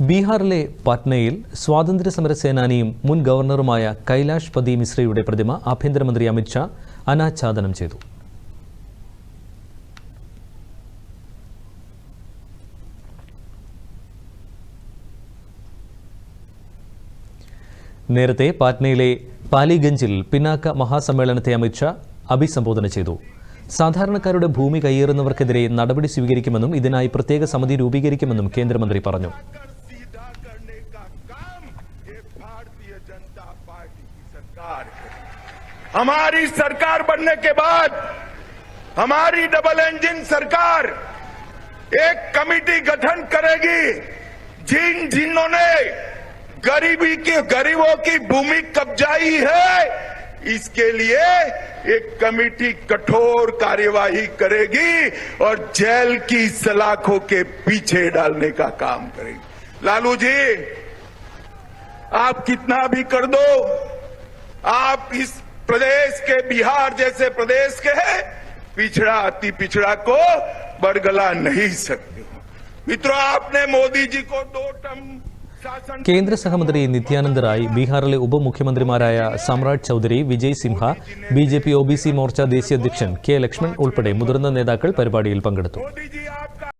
ബീഹാറിലെ പാറ്റ്നയിൽ സ്വാതന്ത്ര്യ സമര സേനാനിയും മുൻ ഗവർണറുമായ കൈലാഷ് പതി മിശ്രയുടെ പ്രതിമ ആഭ്യന്തരമന്ത്രി അമിത്ഷാ അനാച്ഛാദനം ചെയ്തു. നേരത്തെ പാറ്റ്നയിലെ പാലിഗഞ്ചിൽ പിന്നാക്ക മഹാസമ്മേളനത്തെ അമിത്ഷാ അഭിസംബോധന ചെയ്തു. സാധാരണക്കാരുടെ ഭൂമി കയ്യേറുന്നവർക്കെതിരെ നടപടി സ്വീകരിക്കുമെന്നും ഇതിനായി പ്രത്യേക സമിതി രൂപീകരിക്കുമെന്നും കേന്ദ്രമന്ത്രി പറഞ്ഞു. भारतीय जनता पार्टी की सरकार हमारी सरकार बनने के बाद हमारी डबल इंजन सरकार एक कमेटी गठन करेगी। जिन जिन्होंने गरीबी की, गरीबों की भूमि कब्जाई है, इसके लिए एक कमेटी कठोर कार्यवाही करेगी और जेल की सलाखों के पीछे डालने का काम करेगी। लालू जी आप कितना भी कर दो आप इस प्रदेश के बिहार जैसे प्रदेश के हैं पिछड़ा अति पिछड़ा को बरगला नहीं सकते हो मित्रों आपने मोदी जी को दो टर्म शासन കേന്ദ്ര സഹമന്ത്രി നിത്യാനന്ദ റായ് ബീഹാറിലെ ഉപമുഖ്യമന്ത്രിമാരായ Samrat Choudhary Vijay Sinha B J P O B C Morcha ദേശീയ അധ്യക്ഷൻ കെ ലക്ഷ്മൺ ഉൾപ്പെടെ മുതിർന്ന നേതാക്കൾ പരിപാടിയിൽ പങ്കെടുത്തു मोदी जी